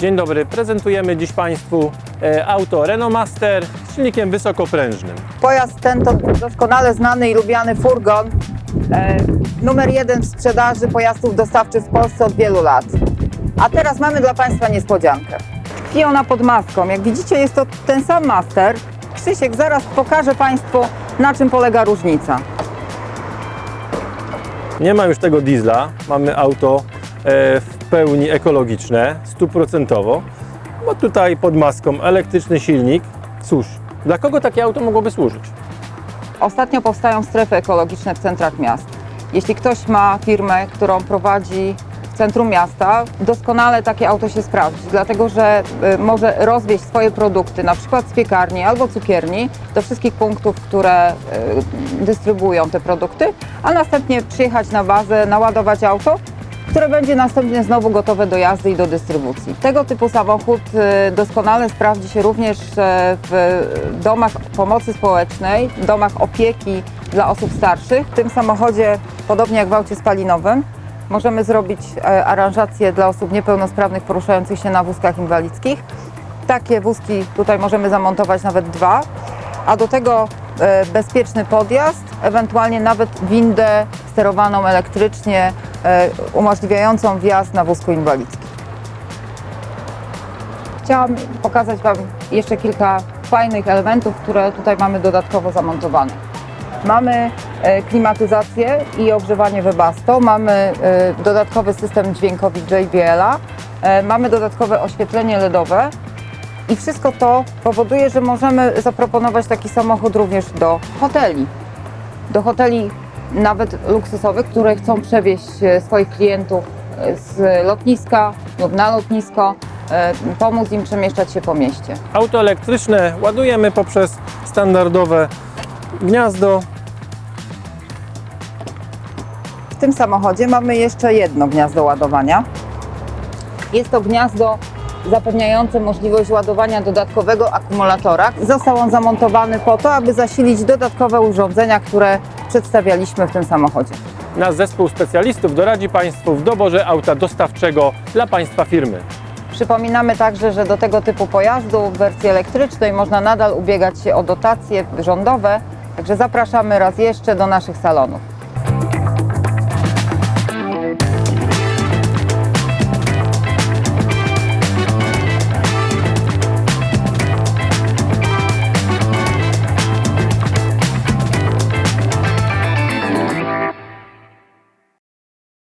Dzień dobry, prezentujemy dziś Państwu e, auto Renault Master z silnikiem wysokoprężnym. Pojazd ten to doskonale znany i lubiany furgon. E, numer jeden w sprzedaży pojazdów dostawczych w Polsce od wielu lat. A teraz mamy dla Państwa niespodziankę. Tkwi ona pod maską. Jak widzicie jest to ten sam Master. Krzysiek zaraz pokaże Państwu na czym polega różnica. Nie ma już tego diesla, mamy auto e, w pełni ekologiczne, stuprocentowo, bo tutaj pod maską elektryczny silnik. Cóż, dla kogo takie auto mogłoby służyć? Ostatnio powstają strefy ekologiczne w centrach miast. Jeśli ktoś ma firmę, którą prowadzi w centrum miasta, doskonale takie auto się sprawdzi, dlatego że y, może rozwieźć swoje produkty, na przykład z piekarni albo cukierni, do wszystkich punktów, które y, dystrybuują te produkty, a następnie przyjechać na bazę, naładować auto, które będzie następnie znowu gotowe do jazdy i do dystrybucji. Tego typu samochód y, doskonale sprawdzi się również e, w domach pomocy społecznej, domach opieki dla osób starszych. W tym samochodzie, podobnie jak w aucie spalinowym, możemy zrobić e, aranżację dla osób niepełnosprawnych poruszających się na wózkach inwalidzkich. Takie wózki tutaj możemy zamontować nawet dwa, a do tego e, bezpieczny podjazd, ewentualnie nawet windę sterowaną elektrycznie, umożliwiającą wjazd na wózku inwalidzkim. Chciałam pokazać Wam jeszcze kilka fajnych elementów, które tutaj mamy dodatkowo zamontowane. Mamy e, klimatyzację i ogrzewanie Webasto, mamy e, dodatkowy system dźwiękowy JBL-a, e, mamy dodatkowe oświetlenie LEDowe i wszystko to powoduje, że możemy zaproponować taki samochód również do hoteli. Do hoteli nawet luksusowych, które chcą przewieźć e, swoich klientów e, z lotniska lub na lotnisko, e, pomóc im przemieszczać się po mieście. Auto elektryczne ładujemy poprzez standardowe gniazdo. W tym samochodzie mamy jeszcze jedno gniazdo ładowania. Jest to gniazdo zapewniające możliwość ładowania dodatkowego akumulatora. Został on zamontowany po to, aby zasilić dodatkowe urządzenia, które przedstawialiśmy w tym samochodzie. Nasz zespół specjalistów doradzi Państwu w doborze auta dostawczego dla Państwa firmy. Przypominamy także, że do tego typu pojazdu w wersji elektrycznej można nadal ubiegać się o dotacje rządowe, także zapraszamy raz jeszcze do naszych salonów.